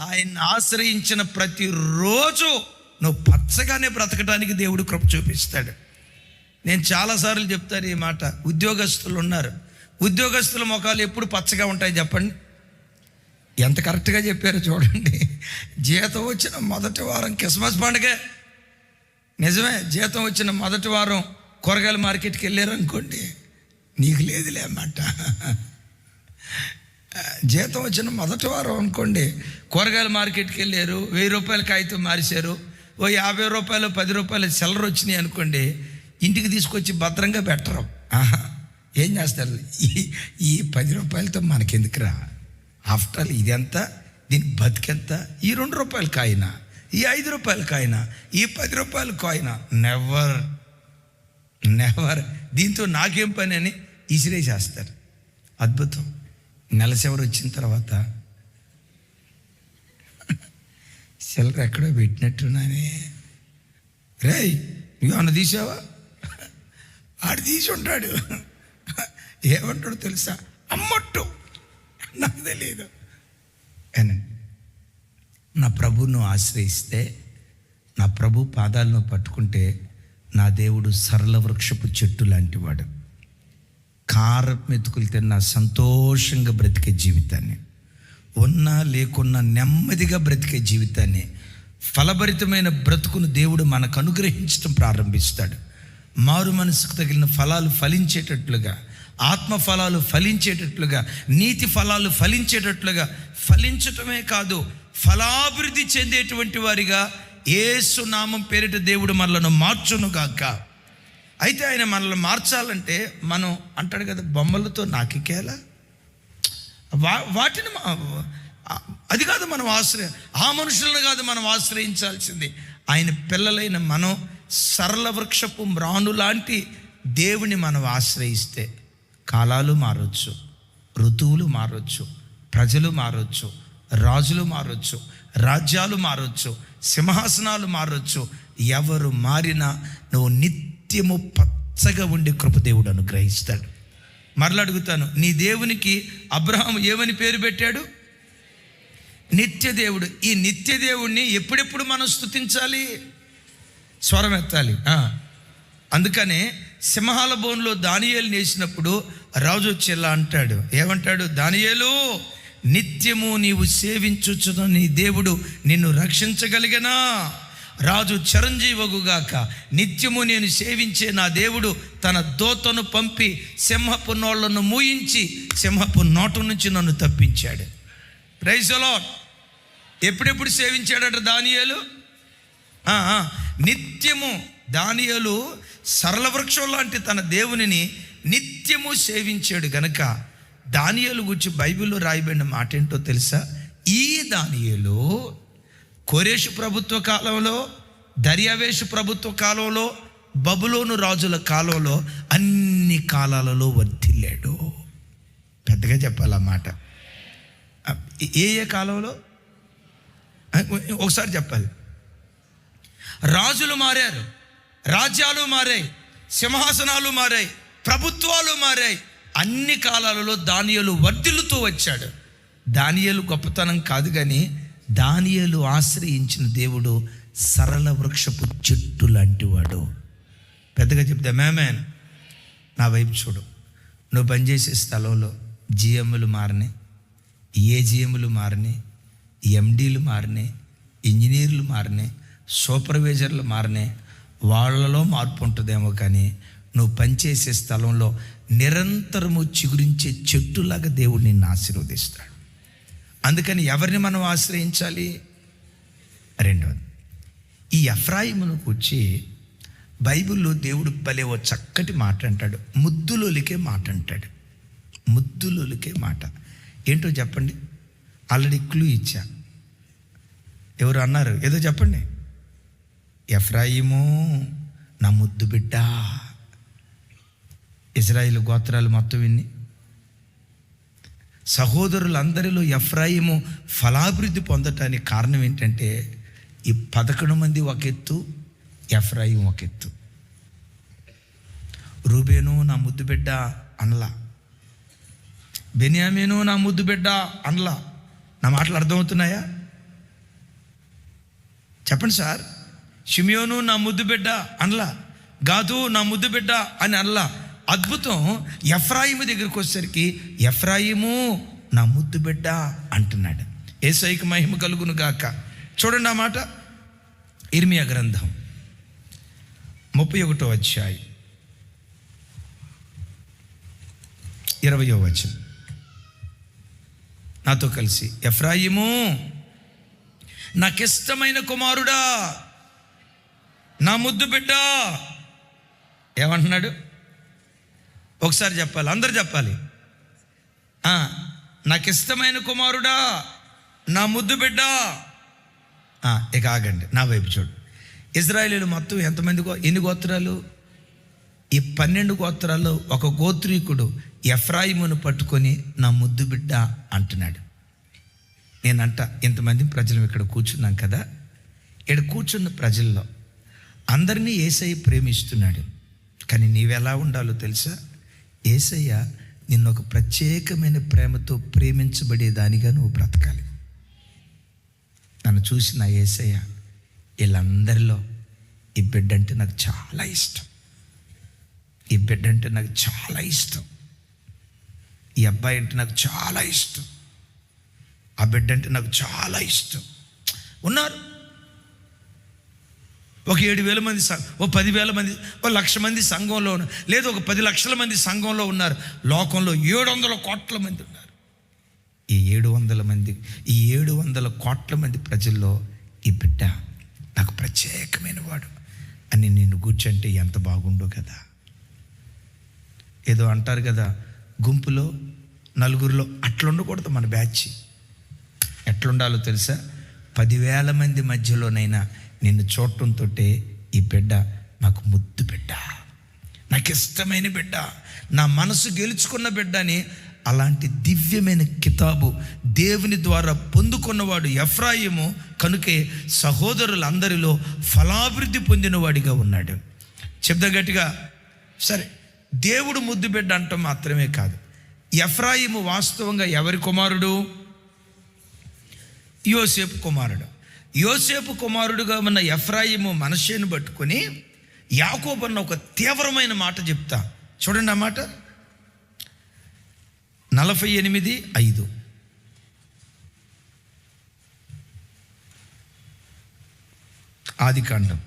ఆయన్ని ఆశ్రయించిన ప్రతిరోజు నువ్వు పచ్చగానే బ్రతకడానికి దేవుడు కృప చూపిస్తాడు. నేను చాలాసార్లు చెప్తాను ఈ మాట. ఉద్యోగస్తులు ఉన్నారు. ఉద్యోగస్తుల ముఖాలు ఎప్పుడు పచ్చగా ఉంటాయి చెప్పండి? ఎంత కరెక్ట్గా చెప్పారో చూడండి. జీతం వచ్చిన మొదటి వారం క్రిస్మస్ పండుగ. నిజమే జీతం వచ్చిన మొదటి వారం కూరగాయల మార్కెట్కి వెళ్ళారు అనుకోండి నీకు లేదులే అన్నమాట. జీతం వచ్చిన మొదటి వారం అనుకోండి. కూరగాయల మార్కెట్కి వెళ్ళారు వెయ్యి రూపాయల కాగితం మారిశారు ఓ యాభై రూపాయలు పది రూపాయలు సెల్లర్ వచ్చినాయి అనుకోండి ఇంటికి తీసుకొచ్చి భద్రంగా పెట్టరు. ఆహా ఏం చేస్తారు? ఈ ఈ పది రూపాయలతో మనకెందుకురా? ఆఫ్టర్ ఆల్ ఇదెంత? దీని బతికెంత? ఈ రెండు రూపాయల కాయిన? ఈ ఐదు రూపాయల కాయిన? ఈ పది రూపాయల కాయిన? నెవర్. నెవర్. దీంతో నాకేం పని అని ఇసిరేసేస్తారు. అద్భుతం. నెల చివరి వచ్చిన తర్వాత సిల్లర్ ఎక్కడో పెట్టినట్టున్నానే. రేయ్ నువ్వు తీసావా? ఆడు తీసి ఉంటాడు ఏమంటాడు తెలుసా? అమ్మట్టు. నాకు తెలియదు అని నా ప్రభువును ఆశ్రయిస్తే నా ప్రభు పాదాలను పట్టుకుంటే నా దేవుడు సరళ వృక్షపు చెట్టు లాంటివాడు. కార మెతుకులు తిన్న సంతోషంగా బ్రతికే జీవితాన్ని. ఉన్నా లేకున్నా నెమ్మదిగా బ్రతికే జీవితాన్ని. ఫలభరితమైన బ్రతుకును దేవుడు మనకు అనుగ్రహించడం ప్రారంభిస్తాడు. మారు మనసుకు తగిలిన ఫలాలు ఫలించేటట్లుగా ఆత్మ ఫలాలు ఫలించేటట్లుగా నీతి ఫలాలు ఫలించేటట్లుగా ఫలించటమే కాదు ఫలాభివృద్ధి చెందేటువంటి వారిగా ఏసు నామం పేరిట దేవుడు మనలను మార్చునుగాక. అయితే ఆయన మనల్ని మార్చాలంటే మనం అంటాడు కదా బొమ్మలతో నాకికేలా వా వాటిని అది కాదు మనం ఆశ్రయ ఆ మనుషులను కాదు మనం ఆశ్రయించాల్సింది. ఆయన పిల్లలైన మనం సరళ వృక్షపు మ్రాను లాంటి దేవుని మనం ఆశ్రయిస్తే కాలాలు మారొచ్చు ఋతువులు మారొచ్చు ప్రజలు మారొచ్చు రాజులు మారొచ్చు రాజ్యాలు మారొచ్చు సింహాసనాలు మారొచ్చు. ఎవరు మారినా నువ్వు నిత్యము పచ్చగా ఉండే కృపదేవుడు అనుగ్రహిస్తాడు. మరలా అడుగుతాను నీ దేవునికి అబ్రహాం ఏమని పేరు పెట్టాడు? నిత్య దేవుడు. ఈ నిత్య దేవుణ్ణి ఎప్పుడెప్పుడు మనం స్తుతించాలి? స్వరం ఎత్తాలి. అందుకనే సింహాల బోన్లో దానియేలు నేసినప్పుడు రాజు వచ్చి అంటాడు. ఏమంటాడు? దానియేలు నిత్యము నీవు సేవించుచున్న నీ దేవుడు నిన్ను రక్షించగలిగనా? రాజు చిరంజీవగుగాక నిత్యము నేను సేవించే నా దేవుడు తన దోతను పంపి సింహపు నోళ్ళను మూయించి సింహపు నోటు నుంచి నన్ను తప్పించాడు. ప్రైజలో ఎప్పుడెప్పుడు సేవించాడట దానియాలు? నిత్యము దానియలు సరళ వృక్షం లాంటి తన దేవునిని నిత్యము సేవించాడు గనక దానియలు గురించి బైబిల్లో రాయబడిన మాట ఏంటో తెలుసా? ఈ దానియలు కోరేషు ప్రభుత్వ కాలంలో దర్యావేషు ప్రభుత్వ కాలంలో బబులోను రాజుల కాలంలో అన్ని కాలాలలో వర్ధిల్లాడు. పెద్దగా చెప్పాలన్నమాట ఏ ఏ కాలంలో? ఒకసారి చెప్పాలి. రాజులు మారారు రాజ్యాలు మారాయి సింహాసనాలు మారాయి ప్రభుత్వాలు మారాయి. అన్ని కాలాలలో దానియలు వర్ధిల్లుతూ వచ్చాడు. దానియలు గొప్పతనం కాదు కానీ దానియలు ఆశ్రయించిన దేవుడు సరళ వృక్షపు చెట్టు లాంటివాడు పెద్దగా చెప్తే మేమేన్ నా వైపు చూడు. నువ్వు పనిచేసే స్థలంలో జిఎంలు మారినాయి ఏజిఎంలు మారినాయి ఎండీలు మారినాయి ఇంజనీర్లు మారినాయి సూపర్వైజర్లు మారినాయి. వాళ్ళలో మార్పు ఉంటుందేమో కానీ నువ్వు పనిచేసే స్థలంలో నిరంతరము చిగురించే చెట్టులాగా దేవుడు నిన్ను ఆశీర్వదిస్తాడు. అందుకని ఎవరిని మనం ఆశ్రయించాలి? రెండవది ఈ ఎఫ్రాయిమును కూర్చి బైబిల్లో దేవుడు భలే ఓ చక్కటి మాట అంటాడు. ముద్దులోలికే మాట అంటాడు. ముద్దులోలికే మాట. ఏంటో చెప్పండి? ఆల్రెడీ క్లూ ఇచ్చా. ఎవరు అన్నారు? ఏదో చెప్పండి. ఎఫ్రాయిము నా ముద్దు బిడ్డ. ఇజ్రాయిల్ గోత్రాలు మొత్తం విన్ని సహోదరులందరిలో ఎఫ్రాయిము ఫలాభివృద్ధి పొందటానికి కారణం ఏంటంటే ఈ పదకొండు మంది ఒక ఎత్తు ఎఫ్రాయిం ఒక ఎత్తు. రూబేను నా ముద్దు బిడ్డ అనలా. బెనియామీను నా ముద్దు బిడ్డ అనలా. నా మాటలు అర్థమవుతున్నాయా? చెప్పండి సార్. షిమియోను నా ముద్దు బిడ్డ అనలా. గాదు నా ముద్దు బిడ్డ అని అనలా. అద్భుతం. ఎఫ్రాయిము దగ్గరికి వచ్చేసరికి ఎఫ్రాయిము నా ముద్దు బిడ్డ అంటున్నాడు. ఏసైకి మహిమ కలుగును గాక. చూడండి ఆ మాట. ఇర్మియా గ్రంథం ముప్పై ఒకటో అధ్యాయం. ఇరవయో వచనం. నాతో కలిసి ఎఫ్రాయిము నాకిష్టమైన కుమారుడా నా ముద్దు బిడ్డ ఏమంటున్నాడు? ఒకసారి చెప్పాలి అందరు చెప్పాలి. నాకు ఇష్టమైన కుమారుడా నా ముద్దు బిడ్డ. ఇక ఆగండి నా వైపు చూడు. ఇజ్రాయేలీలు మొత్తం ఎంతమంది గో- ఎన్ని గోత్రాలు? ఈ పన్నెండు గోత్రాల్లో ఒక గోత్రీకుడు ఎఫ్రాయిమును పట్టుకొని నా ముద్దు బిడ్డ అంటున్నాడు. నేనంట ఇంతమంది ప్రజలు ఇక్కడ కూర్చున్నాం కదా. ఇక్కడ కూర్చున్న ప్రజల్లో అందరినీ ఏసై ప్రేమిస్తున్నాడు. కానీ నీవెలా ఉండాలో తెలుసా? ఏసయ్య నిన్ను ఒక ప్రత్యేకమైన ప్రేమతో ప్రేమించబడేదానిగా నువ్వు బ్రతకాలి. నన్ను చూసిన ఏసయ్య వీళ్ళందరిలో ఈ బిడ్డ అంటే నాకు చాలా ఇష్టం. ఈ బిడ్డ అంటే నాకు చాలా ఇష్టం. ఈ అబ్బాయి అంటే నాకు చాలా ఇష్టం. ఆ బిడ్డ అంటే నాకు చాలా ఇష్టం. ఉన్నారు. ఒక ఏడు వేల మంది సంఘ ఓ పదివేల మంది ఓ లక్ష మంది సంఘంలో ఉన్నారు. లేదు ఒక పది లక్షల మంది సంఘంలో ఉన్నారు. లోకంలో ఏడు వందల కోట్ల మంది ఉన్నారు. ఈ ఏడు వందల మంది ఈ ఏడు వందల కోట్ల మంది ప్రజల్లో ఈ బిడ్డ నాకు ప్రత్యేకమైన వాడు అని నేను కూర్చుంటే ఎంత బాగుండో కదా. ఏదో అంటారు కదా గుంపులో నలుగురిలో అట్లుండకూడదు మన బ్యాచ్. ఎట్లుండాలో తెలుసా? పదివేల మంది మధ్యలోనైనా నిన్ను చూడటంతో ఈ బిడ్డ నాకు ముద్దు బిడ్డ. నాకు ఇష్టమైన బిడ్డ. నా మనసు గెలుచుకున్న బిడ్డ అని అలాంటి దివ్యమైన కితాబు దేవుని ద్వారా పొందుకున్నవాడు ఎఫ్రాయిము కనుకే సహోదరులందరిలో ఫలాభివృద్ధి పొందినవాడిగా ఉన్నాడు. చెప్దా గట్టిగా? సరే దేవుడు ముద్దు బిడ్డ అంటాం మాత్రమే కాదు. ఎఫ్రాయిము వాస్తవంగా ఎవరి కుమారుడు? యోసేపు కుమారుడు. యోసేపు కుమారుడుగా ఉన్న ఎఫ్రాయిము మనషేను పట్టుకొని యాకోబు అన్న ఒక తీవ్రమైన మాట చెప్తా. చూడండి ఆ మాట. నలభై ఎనిమిది ఐదు. ఆది కాండం.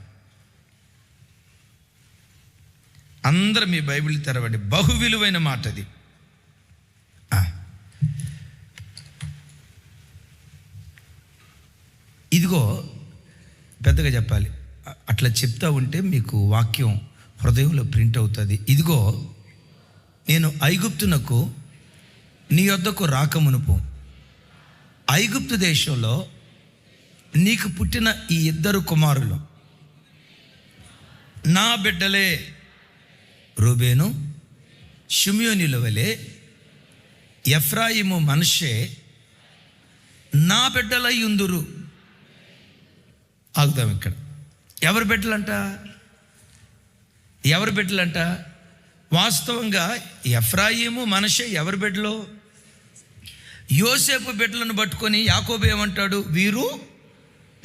అందరూ మీ బైబిల్ తెరవండి. బహు విలువైన మాట అది ఇదిగో పెద్దగా చెప్పాలి. అట్లా చెప్తా ఉంటే మీకు వాక్యం హృదయంలో ప్రింట్ అవుతుంది. ఇదిగో నేను ఐగుప్తునకు నీ వద్దకు రాకమునుపు ఐగుప్తు దేశంలో నీకు పుట్టిన ఈ ఇద్దరు కుమారులు నా బిడ్డలే రూబేను షిమియోనిల వలె ఎఫ్రాయిము మనిషే నా బిడ్డలై ఉందురు. ఆగుదాం ఇక్కడ. ఎవరు బిడ్డలంట? ఎవరు బిడ్డలంట? వాస్తవంగా ఎఫ్రాయిము మనషే ఎవరి బిడ్డలో? యోసేపు బిడ్డలను పట్టుకొని యాకోబు ఏమంటాడు? వీరు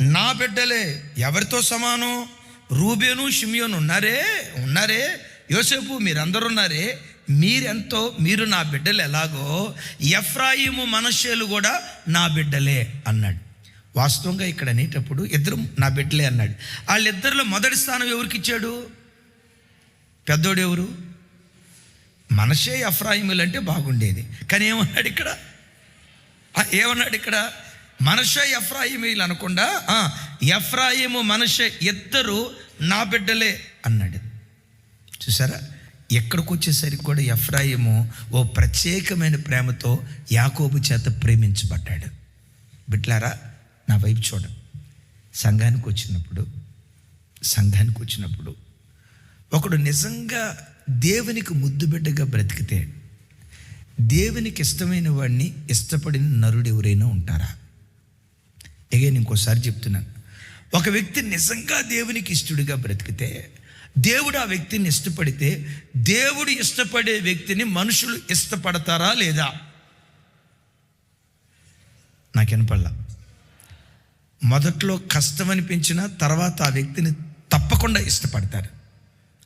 నా బిడ్డలే ఎవరితో సమానం? రూబేను షిమియోను ఉన్నారే? ఉన్నారే? యోసేపు మీరందరూ ఉన్నారే మీరెంతో మీరు నా బిడ్డలు ఎలాగో? ఎఫ్రాయిము మనషేలు కూడా నా బిడ్డలే అన్నాడు. వాస్తవంగా ఇక్కడ అనేటప్పుడు ఇద్దరు నా బిడ్డలే అన్నాడు. వాళ్ళిద్దరిలో మొదటి స్థానం ఎవరికి ఇచ్చాడు? పెద్దోడు ఎవరు? మనషే అఫ్రాయిములు అంటే బాగుండేది. కానీ ఏమన్నాడు ఇక్కడ? ఏమన్నాడు ఇక్కడ? మనషే ఎఫ్రాయిమీలు అనకుండా ఎఫ్రాయిము మనషే ఇద్దరు నా బిడ్డలే అన్నాడు. చూసారా? ఎక్కడికి వచ్చేసరికి కూడా ఎఫ్రాయిము ఓ ప్రత్యేకమైన ప్రేమతో యాకోబు చేత ప్రేమించబడ్డాడు. బిడ్లారా నా వైపు చూడండి. సంఘానికి వచ్చినప్పుడు సంఘానికి వచ్చినప్పుడు ఒకడు నిజంగా దేవునికి ముద్దు బిడ్డగా బ్రతికితే దేవునికి ఇష్టమైన వాడిని ఇష్టపడిన నరుడు ఎవరైనా ఉంటారా? అగైన్ ఇంకోసారి చెప్తున్నాను. ఒక వ్యక్తి నిజంగా దేవునికి ఇష్టడుగా బ్రతికితే దేవుడు ఆ వ్యక్తిని ఇష్టపడితే దేవుడు ఇష్టపడే వ్యక్తిని మనుషులు ఇష్టపడతారా లేదా? నాకు వినపడలా మొదట్లో కష్టం అనిపించిన తర్వాత ఆ వ్యక్తిని తప్పకుండా ఇష్టపడతారు.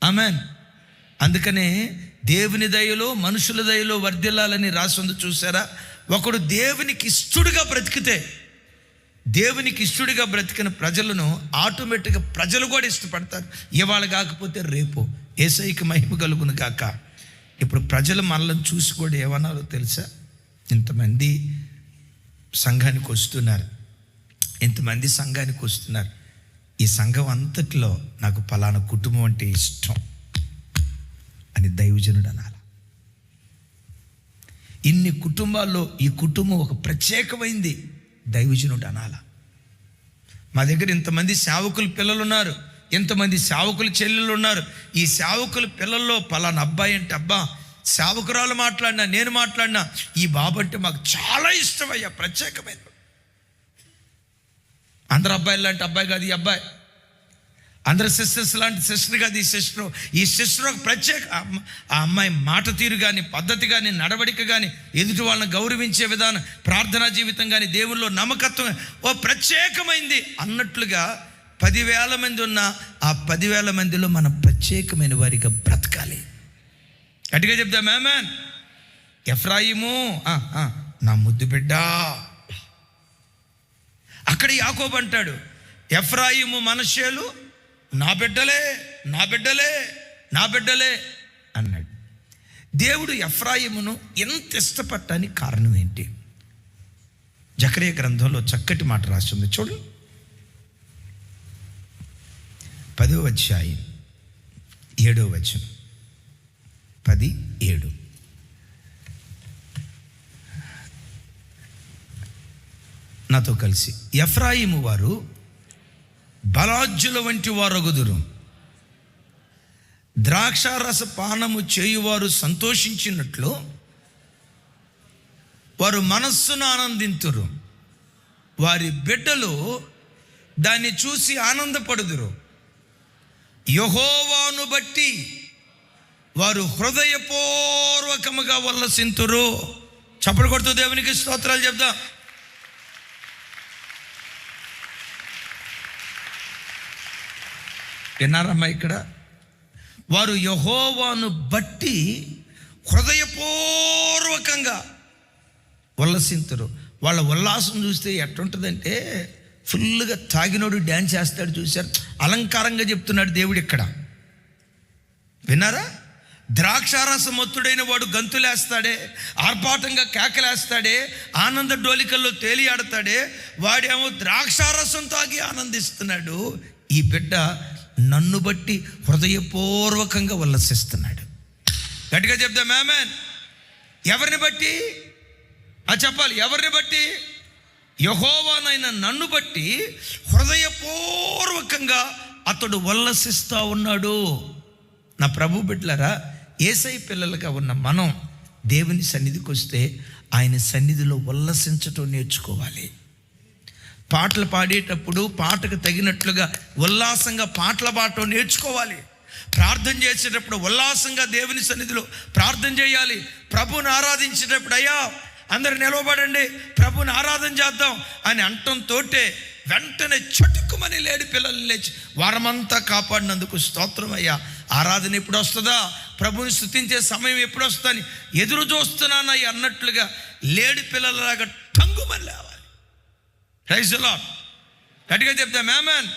ఆమెన్. అందుకనే దేవుని దయలో మనుషుల దయలో వర్ధిల్లాలని రాసింది చూసారా? ఒకడు దేవునికి ఇష్టడుగా బ్రతికితే దేవునికి ఇష్టడిగా బ్రతికిన ప్రజలను ఆటోమేటిక్గా ప్రజలు కూడా ఇష్టపడతారు. ఇవాళ కాకపోతే రేపు ఏసైకి మహిమ కలుగును కాక ఇప్పుడు ప్రజలు మనల్ని చూసి కూడా ఏమన్నారో తెలుసా? ఇంతమంది సంఘానికి వస్తున్నారు. ఇంతమంది సంఘానికి వస్తున్నారు? ఈ సంఘం అంతట్లో నాకు పలానా కుటుంబం అంటే ఇష్టం అని దైవజనుడు అనాలి. ఇన్ని కుటుంబాల్లో ఈ కుటుంబం ఒక ప్రత్యేకమైంది దైవజనుడు అనాల. మా దగ్గర ఇంతమంది సేవకులు పిల్లలు ఉన్నారు ఇంతమంది సేవకులు చెల్లెలు ఉన్నారు ఈ సేవకుల పిల్లల్లో పలానా అబ్బాయి అంటే అబ్బా సేవకురాలు మాట్లాడినా నేను మాట్లాడినా ఈ బాబు అంటే మాకు చాలా ఇష్టమయ్యా ప్రత్యేకమైన అందరు అబ్బాయిలు లాంటి అబ్బాయి కాదు ఈ అబ్బాయి. అందరు సిస్టర్స్ లాంటి సిస్టర్ కాదు ఈ సిస్టర్. ఈ సిస్టర్ ఒక ప్రత్యేక ఆ అమ్మాయి మాట తీరు కానీ పద్ధతి కానీ నడవడిక కానీ ఎదుటి వాళ్ళని గౌరవించే విధానం ప్రార్థనా జీవితం కానీ దేవుల్లో నమ్మకత్వం ఓ ప్రత్యేకమైంది. అన్నట్లుగా పదివేల మంది ఉన్న ఆ పదివేల మందిలో మనం ప్రత్యేకమైన వారిగా బ్రతకాలి. గట్టిగా చెప్తా మేమన్ ఎఫ్రాయిము ఆ, నా ముద్దు బిడ్డ. అక్కడ యాకోబు అంటాడు ఎఫ్రాయిము మనషేలు నా బిడ్డలే నా బిడ్డలే నా బిడ్డలే అన్నాడు. దేవుడు ఎఫ్రాయిమును ఎంత ఇష్టపడటానికి కారణం ఏంటి? జకరే గ్రంథంలో చక్కటి మాట రాస్తుంది చూడు. పదో అధ్యాయం ఏడో వచనం. పది ఏడు. నాతో కలిసి. ఎఫ్రాయిము వారు బలాజ్యుల వంటి వారొగుదురు. ద్రాక్షారస పానము చేయువారు సంతోషించినట్లు వారు మనస్సును ఆనందింతురు. వారి బిడ్డలు దాన్ని చూసి ఆనందపడుదురు. యహోవాను బట్టి వారు హృదయపూర్వకముగా వల్లసింతురు చప్పడు కొడుతూ దేవునికి స్తోత్రాలు చెప్దాం. విన్నారమ్మా ఇక్కడ? వారు యహోవాను బట్టి హృదయపూర్వకంగా ఉల్లసింతురు. వాళ్ళ ఉల్లాసం చూస్తే ఎట్టుంటుందంటే ఫుల్గా తాగినోడు డ్యాన్స్ చేస్తాడు చూశారు. అలంకారంగా చెప్తున్నాడు దేవుడు ఇక్కడ. విన్నారా? ద్రాక్షారస మొత్తుడైన వాడు గంతులేస్తాడే ఆర్భాటంగా కేకలేస్తాడే ఆనంద డోలికల్లో తేలియాడతాడే వాడేమో ద్రాక్షారసం తాగి ఆనందిస్తున్నాడు. ఈ బిడ్డ నన్ను బట్టి హృదయపూర్వకంగా ఉల్లసిస్తున్నాడు గట్టిగా చెప్దా మేమన్ ఎవరిని బట్టి? అది చెప్పాలి ఎవరిని బట్టి? యహోవానైన నన్ను బట్టి హృదయపూర్వకంగా అతడు ఉల్లసిస్తూ ఉన్నాడు. నా ప్రభు బిడ్డలరా ఏసై పిల్లలుగా ఉన్న మనం దేవుని సన్నిధికి వస్తే ఆయన సన్నిధిలో ఉల్లసించటం నేర్చుకోవాలి. పాటలు పాడేటప్పుడు పాటకు తగినట్లుగా ఉల్లాసంగా పాటలు పాడటం నేర్చుకోవాలి. ప్రార్థన చేసేటప్పుడు ఉల్లాసంగా దేవుని సన్నిధిలో ప్రార్థన చేయాలి. ప్రభుని ఆరాధించేటప్పుడు అయ్యా అందరు నిలవబడండి ప్రభుని ఆరాధన చేద్దాం అని అంటంతో వెంటనే చటుకుమని లేడి పిల్లలు లేచి వారమంతా కాపాడినందుకు స్తోత్రం అయ్యా. ఆరాధన ఎప్పుడు వస్తుందా? ప్రభుని స్థుతించే సమయం ఎప్పుడు వస్తుందని ఎదురు చూస్తున్నానయ్య అన్నట్లుగా లేడి పిల్లలలాగా టంగుమని లేవా ప్రైజ్ లాడ్ గట్టిగా చెప్తా మేమన్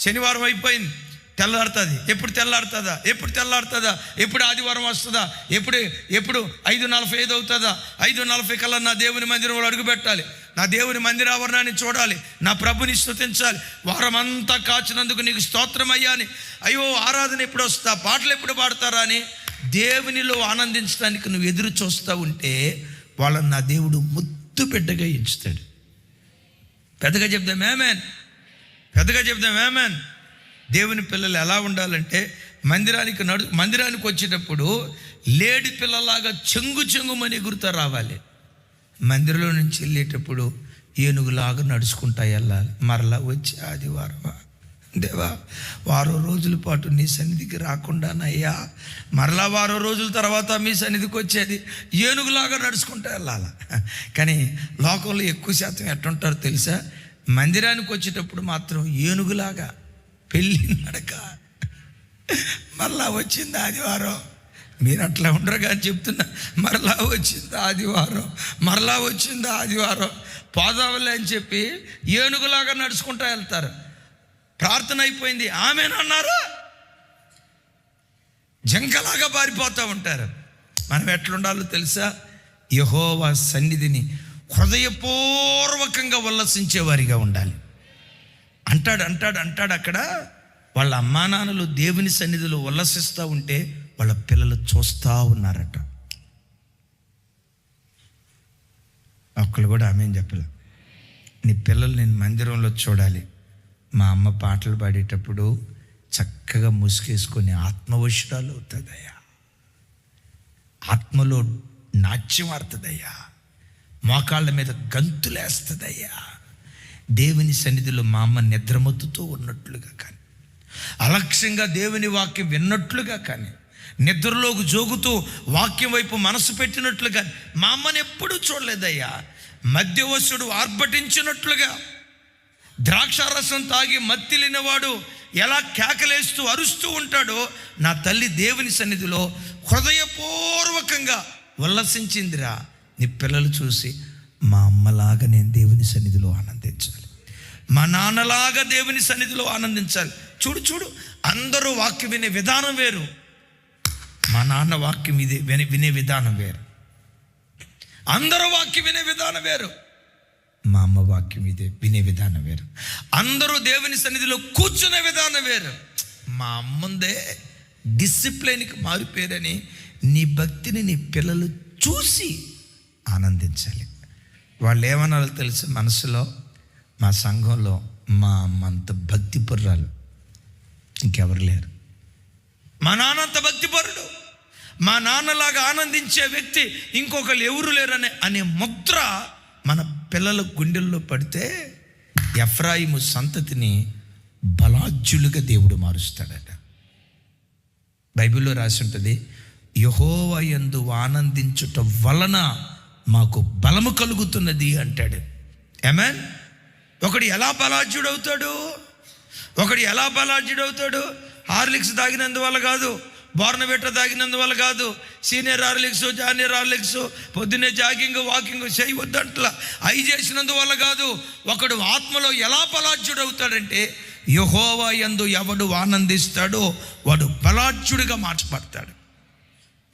శనివారం అయిపోయింది. తెల్లారుతుంది. ఎప్పుడు తెల్లారుతుందా? ఎప్పుడు తెల్లారుతుందా? ఎప్పుడు ఆదివారం వస్తుందా? ఎప్పుడు ఎప్పుడు ఐదు నలభై ఐదు అవుతుందా? ఐదు నలభై కల్లా నా దేవుని మందిరంలో అడుగు పెట్టాలి. నా దేవుని మందిరావరణాన్ని చూడాలి. నా ప్రభుని స్థుతించాలి వారం అంతా కాచినందుకు నీకు స్తోత్రం అయ్యాని అయ్యో ఆరాధన ఎప్పుడు వస్తా? పాటలు ఎప్పుడు పాడతారా అని. దేవునిలో ఆనందించడానికి నువ్వు ఎదురు చూస్తూ ఉంటే వాళ్ళని నా దేవుడు ముద్దు బిడ్డగా ఎంచుతాడు. పెద్దగా చెప్దాం ఏమేన్ పెద్దగా చెప్దాం ఏమేన్ దేవుని పిల్లలు ఎలా ఉండాలంటే మందిరానికి నడు మందిరానికి వచ్చేటప్పుడు లేడి పిల్లలాగా చెంగు చెంగుమని ఎగురుతా రావాలి. మందిరంలో నుంచి వెళ్ళేటప్పుడు ఏనుగులాగా నడుచుకుంటా వెళ్ళాలి. మరలా వచ్చి ఆదివారం దేవా వారో రోజుల పాటు నీ సన్నిధికి రాకుండానయ్యా. మరలా వారో రోజుల తర్వాత మీ సన్నిధికి వచ్చేది ఏనుగులాగా నడుచుకుంటూ వెళ్ళాల. కానీ లోకంలో ఎక్కువ శాతం ఎట్టుంటారో తెలుసా? మందిరానికి వచ్చేటప్పుడు మాత్రం ఏనుగులాగా పెళ్ళి నడక. మరలా వచ్చింది ఆదివారం? మీరు అట్లా ఉండరు కానీ చెప్తున్నా. మరలా వచ్చింది ఆదివారం? మరలా వచ్చింది ఆదివారం? పోదావలే అని చెప్పి ఏనుగులాగా నడుచుకుంటూ వెళ్తారు. ప్రార్థన అయిపోయింది. ఆమెనన్నారా జంకలాగా పారిపోతూ ఉంటారు. మనం ఎట్లుండాలో తెలుసా? యహోవా సన్నిధిని హృదయపూర్వకంగా ఉల్లసించేవారిగా ఉండాలి. అంటాడు అంటాడు అంటాడు అక్కడ. వాళ్ళ అమ్మా నాన్నలు దేవుని సన్నిధిలో ఉల్లసిస్తూ ఉంటే వాళ్ళ పిల్లలు చూస్తూ ఉన్నారట. ఒక్కళ్ళు కూడా ఆమె చెప్పలే. నీ పిల్లలు నేను మందిరంలో చూడాలి. మా అమ్మ పాటలు పాడేటప్పుడు చక్కగా ముసుగేసుకొని ఆత్మవశురాలు అవుతుందయ్యా. ఆత్మలో నాట్యం ఆడుతుందయ్యా. మోకాళ్ళ మీద గంతులేస్తుందయ్యా. దేవుని సన్నిధిలో మా అమ్మ నిద్రమత్తుతూ ఉన్నట్లుగా కానీ అలక్ష్యంగా దేవుని వాక్యం విన్నట్లుగా కానీ నిద్రలోకి జోగుతూ వాక్యం వైపు మనసు పెట్టినట్లుగా మా అమ్మని ఎప్పుడూ చూడలేదయ్యా. మధ్యవశుడు ఆర్భటించినట్లుగా ద్రాక్షారసం తాగి మత్తిలినవాడు ఎలా కేకలేస్తూ అరుస్తూ ఉంటాడో నా తల్లి దేవుని సన్నిధిలో హృదయపూర్వకంగా ఉల్లసించిందిరా. నీ పిల్లలు చూసి మా అమ్మలాగా నేను దేవుని సన్నిధిలో ఆనందించాలి. మా నాన్నలాగా దేవుని సన్నిధిలో ఆనందించాలి. చూడు చూడు అందరూ వాక్యం వినే విధానం వేరు. మా నాన్న వాక్యం ఇదే వినే వినే విధానం వేరు. అందరూ వాక్యం వినే విధానం వేరు. మా అమ్మ వాక్యం ఇదే వినే విధానం వేరు. అందరూ దేవుని సన్నిధిలో కూర్చునే విధానం వేరు. మా అమ్మందే డిసిప్లైన్కి మారిపోయారని నీ భక్తిని నీ పిల్లలు చూసి ఆనందించాలి. వాళ్ళు ఏమన్నారో తెలుసు? మనసులో మా సంఘంలో మా అమ్మ అంత భక్తి పుర్రాలు ఇంకెవరు లేరు. మా నాన్న అంత భక్తిపరుడు. మా నాన్నలాగా ఆనందించే వ్యక్తి ఇంకొకరు ఎవరు లేరనే అనే ముద్ర మన పిల్లల గుండెల్లో పడితే ఎఫ్రాయిము సంతతిని బలాజ్యులుగా దేవుడు మారుస్తాడట. బైబిల్లో రాసి ఉంటుంది యహోవ యందు ఆనందించుట వలన మాకు బలము కలుగుతున్నది అంటాడు. ఏమన్ ఒకడు ఎలా బలాజ్యుడవుతాడు ఒకడు ఎలా బలాజ్యుడవుతాడు హార్లిక్స్ తాగినందువల్ల కాదు బోర్నబెట్ట తాగినందువల్ల కాదు సీనియర్ హార్లిక్స్ జానియర్ హార్లిక్స్ పొద్దున్నే జాగింగ్ వాకింగ్ చేయవద్దంట్లా అయి చేసినందువల్ల కాదు ఒకడు ఆత్మలో ఎలా బలాజ్యుడవుతాడంటే యహోవా ఎందు ఎవడు ఆనందిస్తాడో వాడు బలాజ్యుడిగా మార్చబడతాడు.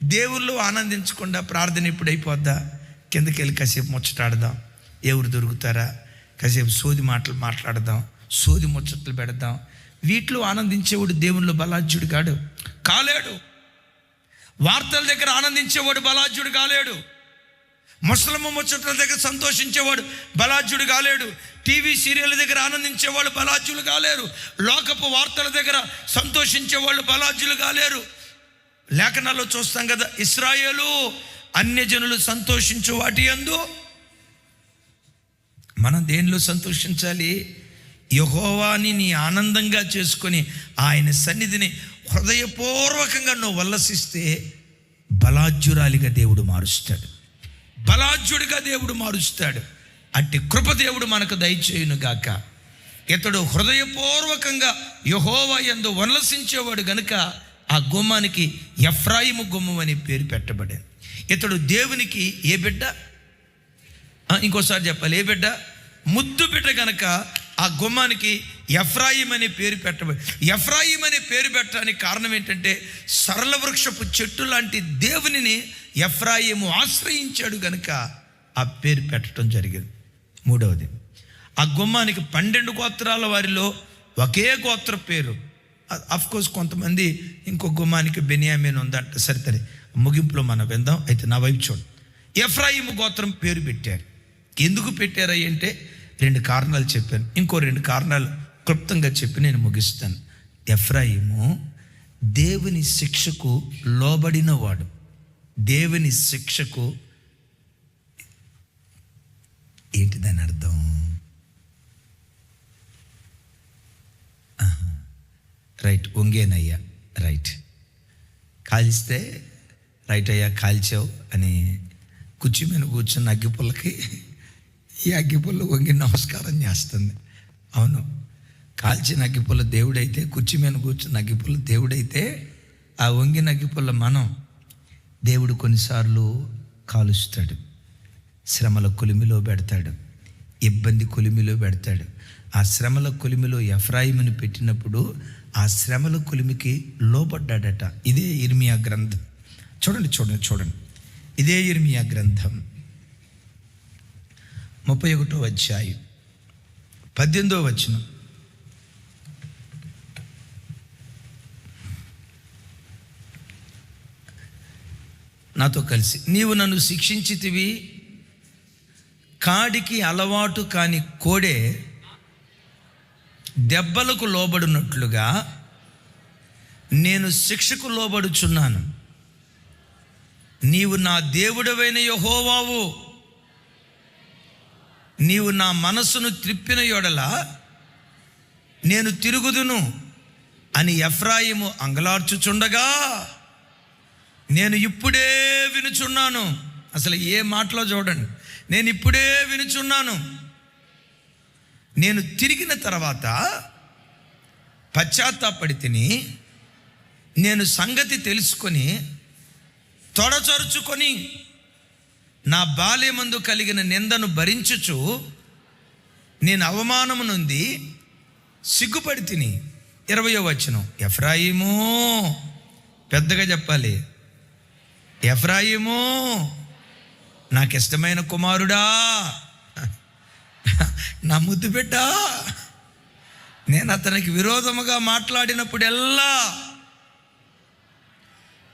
దేవుళ్ళు ఆనందించకుండా ప్రార్థన ఇప్పుడు అయిపోద్దా కిందకి వెళ్ళి కాసేపు ముచ్చటాడదాం. ఎవరు దొరుకుతారా? కాసేపు సోది మాటలు మాట్లాడదాం. సోది ముచ్చట్లు పెడదాం. వీటిలో ఆనందించేవాడు దేవుళ్ళు బలాజ్యుడు కాడు కాలేడు. వార్తల దగ్గర ఆనందించేవాడు బలాజ్యుడు కాలేడు. ముసలమ్మ ముచ్చట్ల దగ్గర సంతోషించేవాడు బలాజ్యుడు కాలేడు. టీవీ సీరియల్ దగ్గర ఆనందించేవాళ్ళు బలాజ్యులు కాలేరు. లోకపు వార్తల దగ్గర సంతోషించేవాళ్ళు బలాజ్యులు కాలేరు. లేఖనాల్లో చూస్తాం కదా ఇస్రాయేలు అన్యజనులు సంతోషించు వాటి అందు మనం దేనిలో సంతోషించాలి? యహోవాని నీ ఆనందంగా చేసుకొని ఆయన సన్నిధిని హృదయపూర్వకంగా నువ్వు వల్లసిస్తే బలాజ్యురాలిగా దేవుడు మారుస్తాడు. బలాజ్యుడిగా దేవుడు మారుస్తాడు. అట్టి కృప దేవుడు మనకు దయచేయునుగాక ఇతడు హృదయపూర్వకంగా యహోవా ఎందు వలసించేవాడు గనుక ఆ గుమ్మానికి ఎఫ్రాయిము గుమ్మం అని పేరు పెట్టబడింది ఇతడు దేవునికి ఏ బిడ్డ? ఇంకోసారి చెప్పాలి. ఏ బిడ్డ? ముద్దు బిడ్డ గనక ఆ గుమ్మానికి ఎఫ్రాయిం అనే పేరు పెట్టబడి ఎఫ్రాయిం అనే పేరు పెట్టడానికి కారణం ఏంటంటే సరళ వృక్షపు చెట్టు లాంటి దేవునిని ఎఫ్రాయిము ఆశ్రయించాడు గనుక ఆ పేరు పెట్టడం జరిగింది. మూడవది ఆ గుమ్మానికి పన్నెండు గోత్రాల వారిలో ఒకే గోత్ర పేరు. కోర్స్ కొంతమంది ఇంకో గుమ్మానికి బెనియామీన్ ఉందంట. సరే ముగింపులో మనం విందాం. అయితే నా వైపు చూడు ఎఫ్రాయిము గోత్రం పేరు పెట్టారు. ఎందుకు పెట్టారా అంటే రెండు కారణాలు చెప్పాను. ఇంకో రెండు కారణాలు క్లుప్తంగా చెప్పి నేను ముగిస్తాను. ఎఫ్రాయిము దేవుని శిక్షకు లోబడినవాడు. దేవుని శిక్షకు ఏంటి దాని అర్థం? రైట్ వంగేనయ్యా. రైట్. కాల్స్తే రైట్ అయ్యా కాల్చావు అని కుర్చీ మీద కూర్చున్న అగ్గిపుల్లకి ఈ అగ్గిపుల్ల వంగి నమస్కారం చేస్తుంది అవును కాల్చిన అగ్గిపుల్ల దేవుడైతే కుర్చీ మీద కూర్చున్న అగ్గిపుల్ల దేవుడైతే ఆ వంగిన అగ్గిపుల్ల మనం దేవుడు కొన్నిసార్లు కాలుస్తాడు శ్రమల కొలిమిలో పెడతాడు ఇబ్బంది కొలిమిలో పెడతాడు ఆ శ్రమల కొలిమిలో ఎఫ్రాయిముని పెట్టినప్పుడు ఆ శ్రమల కొలిమికి లోపడ్డాడట ఇదే ఇర్మియా గ్రంథం చూడండి చూడండి చూడండి ఇదే ఇర్మియా గ్రంథం ముప్పై ఒకటో అధ్యాయం. పద్దెనిమిదో వచనం. నాతో కలిసి నీవు నన్ను శిక్షించితివి కాడికి అలవాటు కాని కోడే దెబ్బలకు లోబడినట్లుగా నేను శిక్షకు లోబడుచున్నాను. నీవు నా దేవుడవైన యహోవావు. నీవు నా మనస్సును త్రిప్పిన యొడల నేను తిరుగుదును అని ఎఫ్రాయిము అంగలార్చుచుండగా నేను ఇప్పుడే వినుచున్నాను. అసలు ఏ మాటలో చూడండి. నేను ఇప్పుడే వినుచున్నాను. నేను తిరిగిన తర్వాత పశ్చాత్తాపడి తిని నేను సంగతి తెలుసుకొని తొడచరుచుకొని నా బాల్యమందు కలిగిన నిందను భరించుచు నేను అవమానము నుండి సిగ్గుపడి తిని. ఇరవయో వచనం. ఎఫ్రాయిము పెద్దగా చెప్పాలి. ఎఫ్రాయిము నాకు ఇష్టమైన కుమారుడా. నా ముద్దు బిడ్డ. నేను అతనికి విరోధముగా మాట్లాడినప్పుడెల్లా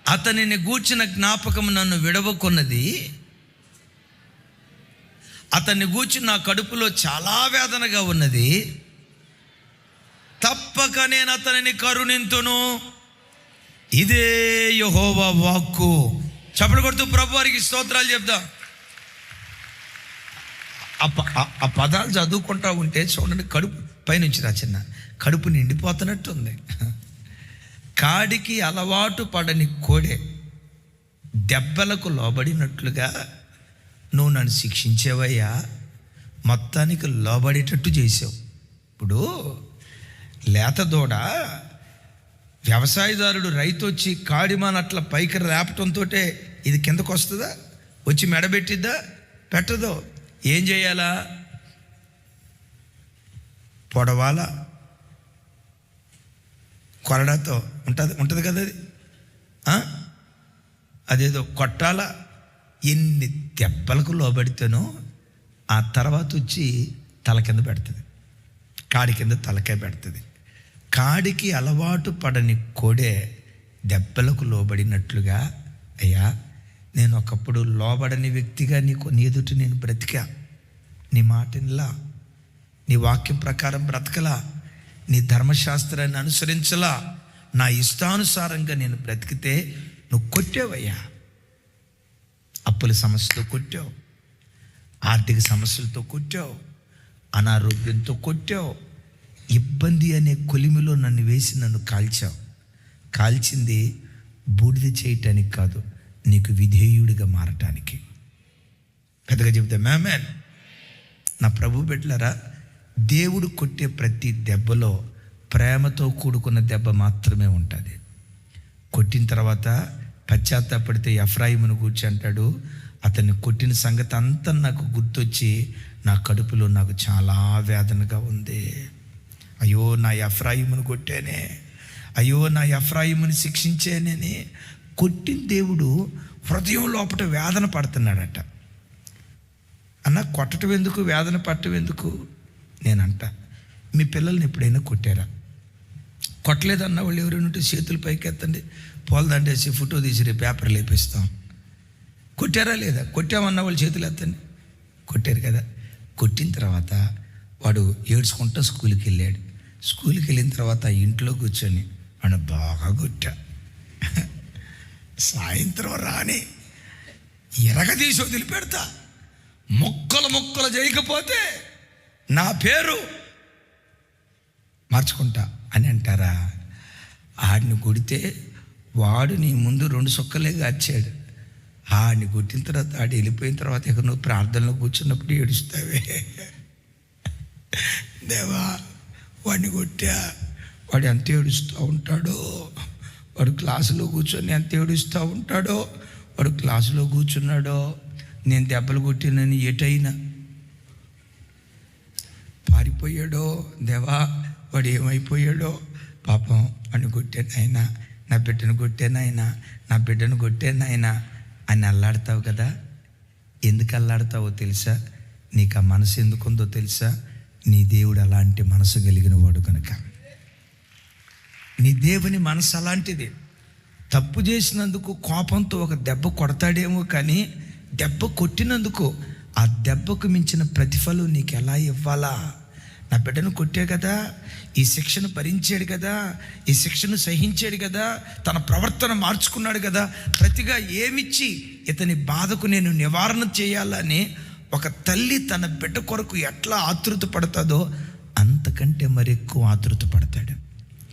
అతనిని గూర్చిన జ్ఞాపకం నన్ను విడవకున్నది అతన్ని గూర్చి నా కడుపులో చాలా వేదనగా ఉన్నది. తప్పక నేను అతనిని కరుణింతును. ఇదే యహోవా వాక్కు. చప్పుడు కొడుతూ ప్రభు వారికి స్తోత్రాలు చెప్దా ఆ ఆ పదాలు చదువుకుంటా ఉంటే చూడండి కడుపు పైనుంచి రా చిన్న. కడుపు నిండిపోతున్నట్టుంది. కాడికి అలవాటు పడని కోడే దెబ్బలకు లోబడినట్లుగా నువ్వు నన్ను శిక్షించేవయ్యా? మొత్తానికి లోబడేటట్టు చేసావు ఇప్పుడు లేత దూడ వ్యవసాయదారుడు రైతు వచ్చి కాడిమానట్ల పైకి లేపటంతో ఇది కిందకు వస్తుందా? వచ్చి మెడబెట్టిద్దా పెట్టదో. ఏం చేయాలా? పొడవాలా? కొరడాతో. ఉంటుంది ఉంటుంది కదా అది? అదేదో కొట్టాలా? ఎన్ని దెబ్బలకు లోబడితేనో ఆ తర్వాత వచ్చి తల కింద పెడుతుంది. కాడి కింద తలకాయ పెడుతుంది. కాడికి అలవాటు పడని కోడే దెబ్బలకు లోబడినట్లుగా అయ్యా నేను ఒకప్పుడు లోబడని వ్యక్తిగా నీకు నీ ఎదుటి నేను బ్రతికా. నీ మాటనిలా నీ వాక్యం ప్రకారం బ్రతకలా నీ ధర్మశాస్త్రాన్ని అనుసరించలా నా ఇష్టానుసారంగా నేను బ్రతికితే నువ్వు కొట్టేవయ్యా. అప్పుల సమస్యతో కొట్టావు. ఆర్థిక సమస్యలతో కొట్టావు. అనారోగ్యంతో కొట్టావు. ఇబ్బంది అనే కొలిమిలో నన్ను వేసి నన్ను కాల్చావు. కాల్చింది బూడిద చేయటానికి కాదు నీకు విధేయుడిగా మారటానికి. పెద్దగా చెబుతా మ్యామ్ నా ప్రభు బిడ్డలారా దేవుడు కొట్టే ప్రతి దెబ్బలో ప్రేమతో కూడుకున్న దెబ్బ మాత్రమే ఉంటుంది. కొట్టిన తర్వాత పశ్చాత్తాపడితే ఎఫ్రాయిమును కూర్చి అంటాడు అతన్ని కొట్టిన సంగతి అంతా నాకు గుర్తొచ్చి నా కడుపులో నాకు చాలా వేదనగా ఉంది. అయ్యో నా ఎఫ్రాయిమును కొట్టానే. అయ్యో నా ఎఫ్రాయిముని శిక్షించానని కొట్టిన దేవుడు హృదయం లోపల వేదన పడుతున్నాడట. అన్న కొట్టడం ఎందుకు? వేదన పట్టడం ఎందుకు? నేనంట మీ పిల్లల్ని ఎప్పుడైనా కొట్టారా? కొట్టలేదన్న వాళ్ళు ఎవరైనా ఉంటే చేతులు పైకి ఎత్తండి పోలదండేసి ఫోటో తీసి రేపు పేపర్ లేపిస్తాం. కొట్టారా లేదా? కొట్టామన్న వాళ్ళు చేతులు ఎత్తండి. కొట్టారు కదా. కొట్టిన తర్వాత వాడు ఏడ్చుకుంటూ స్కూల్కి వెళ్ళాడు. స్కూల్కి వెళ్ళిన తర్వాత ఇంట్లో కూర్చొని వాడు బాగా కొట్టా. సాయంత్రం రాని ఎరగదీసి వదిలిపెడతా. మొక్కలు మొక్కలు చేయకపోతే నా పేరు మార్చుకుంటా అని అంటారా? ఆడిని కొడితే వాడు నీ ముందు రెండు సొక్కలే గార్చాడు. ఆడిని కొట్టిన తర్వాత ఆడు వెళ్ళిపోయిన తర్వాత ఇక నువ్వు ప్రార్థనలో కూర్చున్నప్పుడు ఏడుస్తావే. దేవా వాడిని కొట్టా. వాడు ఎంత ఏడుస్తూ ఉంటాడో. వాడు క్లాసులో కూర్చొని ఎంత ఏడుస్తూ ఉంటాడో. వాడు క్లాసులో కూర్చున్నాడో. నేను దెబ్బలు కొట్టినని ఎటైనా. పారిపోయాడో. దేవా వాడు ఏమైపోయాడో. పాపం అని కొట్టానైనా నా బిడ్డను కొట్టేనాయనా నా బిడ్డను కొట్టేనాయనా అని అల్లాడతావు కదా? ఎందుకు అల్లాడతావో తెలుసా? నీకు ఆ మనసు ఎందుకుందో తెలుసా? నీ దేవుడు అలాంటి మనసు కలిగిన వాడు కనుక. నీ దేవుని మనసు అలాంటిది. తప్పు చేసినందుకు కోపంతో ఒక దెబ్బ కొడతాడేమో కానీ దెబ్బ కొట్టినందుకు ఆ దెబ్బకు మించిన ప్రతిఫలం నీకు ఎలా ఇవ్వాలా? నా బిడ్డను కొట్టే కదా ఈ శిక్షను భరించాడు కదా ఈ శిక్షను సహించాడు కదా తన ప్రవర్తన మార్చుకున్నాడు కదా ప్రతిగా ఏమిచ్చి ఇతని బాధకు నేను నివారణ చేయాలని ఒక తల్లి తన బిడ్డ కొరకు ఎట్లా ఆతృత పడుతుందో అంతకంటే మరి ఎక్కువ ఆతృత పడతాడు.